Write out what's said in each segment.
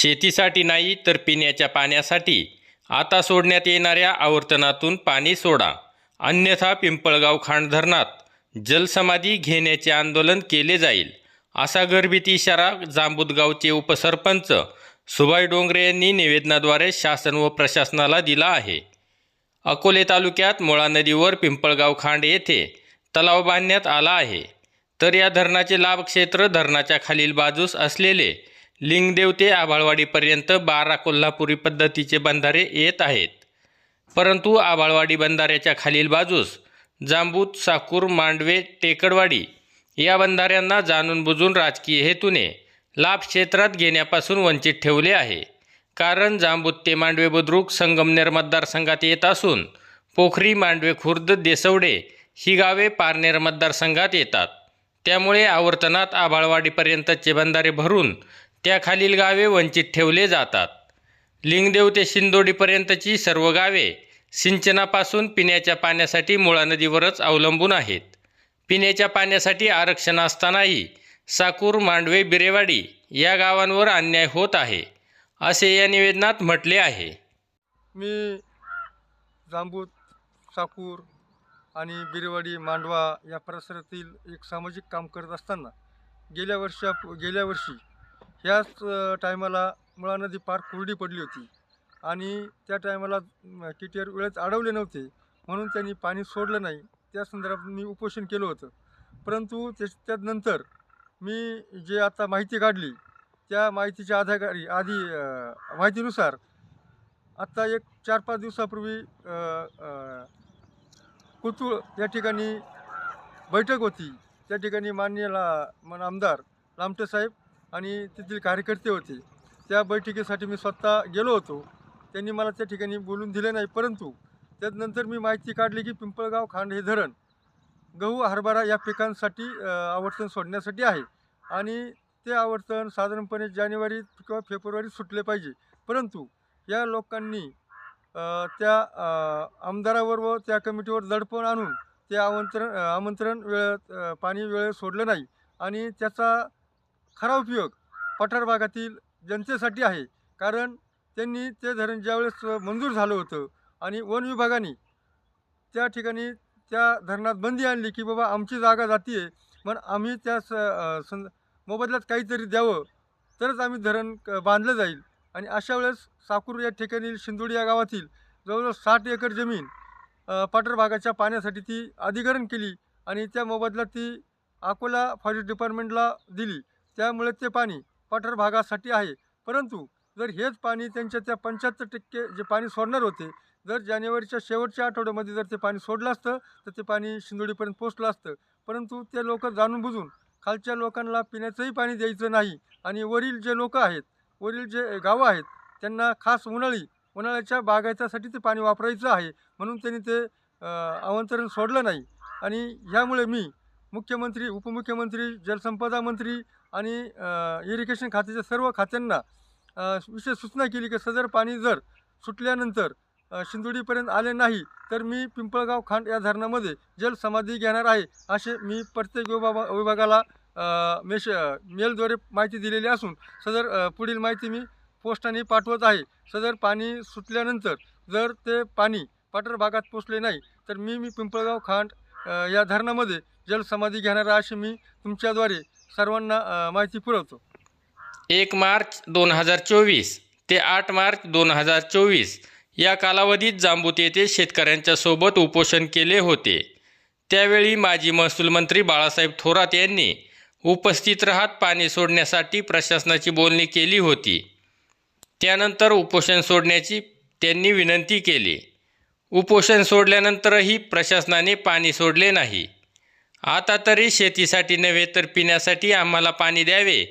शेतीसाठी नाही तर पिण्याच्या पाण्यासाठी. आता सोडण्यात येणाऱ्या आवर्तनातून पाणी सोडा. अन्यथा पिंपळगाव खांड धरणात जलसमाधी घेण्याचे आंदोलन केले जाईल असा गर्भित इशारा जांबूदगावचे उपसरपंच सुभाष डोंगरे यांनी निवेदनाद्वारे शासन व प्रशासनाला दिला आहे. अकोले तालुक्यात मुळा नदीवर पिंपळगाव खांड येथे तलाव बांधण्यात आला आहे. तर या धरणाचे लाभक्षेत्र धरणाच्या खालील बाजूस असलेले लिंगदेव ते आभाळवाडीपर्यंत बारा कोल्हापुरी पद्धतीचे बंधारे येत आहेत. परंतु आभाळवाडी बंधाऱ्याच्या खालील बाजूस जांबूत साकूर मांडवे टेकडवाडी या बंधाऱ्यांना जाणून बुजून राजकीय हेतूने लाभ क्षेत्रात घेण्यापासून वंचित ठेवले आहे. कारण जांबूत ते मांडवे बुद्रुक संगमनेर मतदारसंघात येत असून पोखरी मांडवे खुर्द देसवडे ही गावे पारनेर मतदारसंघात येतात. त्यामुळे आवर्तनात आभाळवाडीपर्यंतचे बंधारे भरून त्या खालील गावे वंचित ठेवले जातात. लिंगदेव ते शिंदोडीपर्यंतची सर्व गावे सिंचनापासून पिण्याच्या पाण्यासाठी मुळा नदीवरच अवलंबून आहेत. पिण्याच्या पाण्यासाठी आरक्षण असतानाही साकूर मांडवे बिरेवाडी या गावांवर अन्याय होत आहे असे या निवेदनात म्हटले आहे. मी जांबूत साकूर आणि बिरेवाडी मांडवा या परिसरातील एक सामाजिक काम करत असताना गेल्या वर्षा गेल्या वर्षी ह्याच टायमाला मुळा नदी पार कोरडी पडली होती. आणि त्या टायमाला के टी आर वेळेत अडवले नव्हते. म्हणून त्यांनी पाणी सोडलं नाही. त्या संदर्भात मी उपोषण केलं होतं. परंतु त्या त्यानंतर मी जे आता माहिती काढली त्या माहितीच्या आधारी आधी माहितीनुसार आत्ता एक चार पाच दिवसापूर्वी कुतूळ या ठिकाणी बैठक होती. त्या ठिकाणी माननीय ला आमदार लामटे साहेब आणि तेथील कार्यकर्ते होते. त्या बैठकीसाठी मी स्वतः गेलो होतो. त्यांनी मला त्या ठिकाणी बोलून दिले नाही परंतु त्यानंतर मी माहिती काढली की पिंपळगाव खांड हे धरण गहू हरभरा या पिकांसाठी आवर्तन सोडण्यासाठी आहे. आणि ते आवर्तन साधारणपणे जानेवारी किंवा फेब्रुवारी सुटले पाहिजे. परंतु या लोकांनी त्या आमदारावर व त्या कमिटीवर दडपण आणून ते आमंत्रण आमंत्रण वेळेत पाणी वेळेत सोडलं नाही. आणि त्याचा खरा उपयोग पठार भागातील जनतेसाठी आहे. कारण त्यांनी ते धरण ज्यावेळेस मंजूर झालं होतं आणि वन विभागाने त्या ठिकाणी त्या धरणात बंदी आणली की बाबा आमची जागा जाती आहे पण आम्ही त्या स सं मोबदल्यात काहीतरी द्यावं तरच आम्ही धरण बांधलं जाईल. आणि अशा वेळेस साकूर या ठिकाणी शिंदोडी या गावातील जवळजवळ साठ एकर जमीन पाटर पठार भागाच्या पाण्यासाठी ती अधिग्रहण केली आणि त्या मोबदल्यात ती अकोला फॉरेस्ट डिपार्टमेंटला दिली. त्यामुळे ते पाणी पठार भागासाठी आहे. परंतु जर हेच पाणी त्यांच्या त्या पंच्याहत्तर टक्के जे पाणी सोडणार होते जर जानेवारीच्या शेवटच्या आठवड्यामध्ये जर ते पाणी सोडलं असतं तर ते पाणी शिंदोडीपर्यंत पोचलं असतं. परंतु ते लोक जाणून बुजून खालच्या लोकांना पिण्याचंही पाणी द्यायचं नाही आणि वरील जे लोक आहेत वरील जे गावं आहेत त्यांना खास उन्हाळी उन्हाळ्याच्या बागायतासाठी ते पाणी वापरायचं आहे म्हणून त्यांनी ते आमंत्रण सोडलं नाही. आणि ह्यामुळे मी मुख्यमंत्री उपमुख्यमंत्री जलसंपदा मंत्री आणि इरिगेशन खात्याच्या सर्व खात्यांना विशेष सूचना केली की सदर पाणी जर सुटल्यानंतर शिंदोडीपर्यंत आले नाही तर मी पिंपळगाव खांड या धरणामध्ये जलसमाधी घेणार आहे असे मी प्रत्येक विभागा विभागाला मेश मेलद्वारे माहिती दिलेली असून सदर पुढील माहिती मी पोस्टाने पाठवत आहे. सदर पाणी सुटल्यानंतर जर ते पाणी पाटर भागात पोचले नाही तर मी मी पिंपळगाव खांड या धरणामध्ये जलसमाधी घेणार आहे अशी मी तुमच्याद्वारे सर्वांना माहिती पुरवतो. एक मार्च दोन हजार चोवीस ते आठ मार्च दोन हजार चोवीस या कालावधीत जांबूत येथे शेतकऱ्यांच्या सोबत उपोषण केले होते. त्यावेळी माजी महसूल मंत्री बाळासाहेब थोरात यांनी उपस्थित राहत पाणी सोडण्यासाठी प्रशासनाची बोलणी केली होती. त्यानंतर उपोषण सोडण्याची त्यांनी विनंती केली. उपोषण सोडल्यानंतरही प्रशासनाने पाणी सोडले नाही. आता तरी शेतीसाठी नव्हे तर पिण्यासाठी आम्हाला पाणी द्यावे.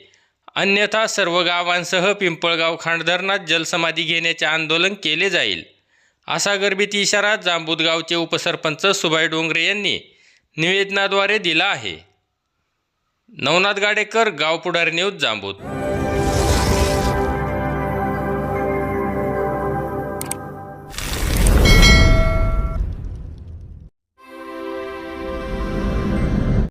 अन्यथा सर्व गावांसह पिंपळगाव खांड धरणात जलसमाधी घेण्याचे आंदोलन केले जाईल. असा गर्भित इशारा जांबूदगावचे उपसरपंच सुभाई डोंगरे यांनी निवेदनाद्वारे दिला आहे. नवनाथ गाडेकर गाव पुढारी न्यूज जांबूत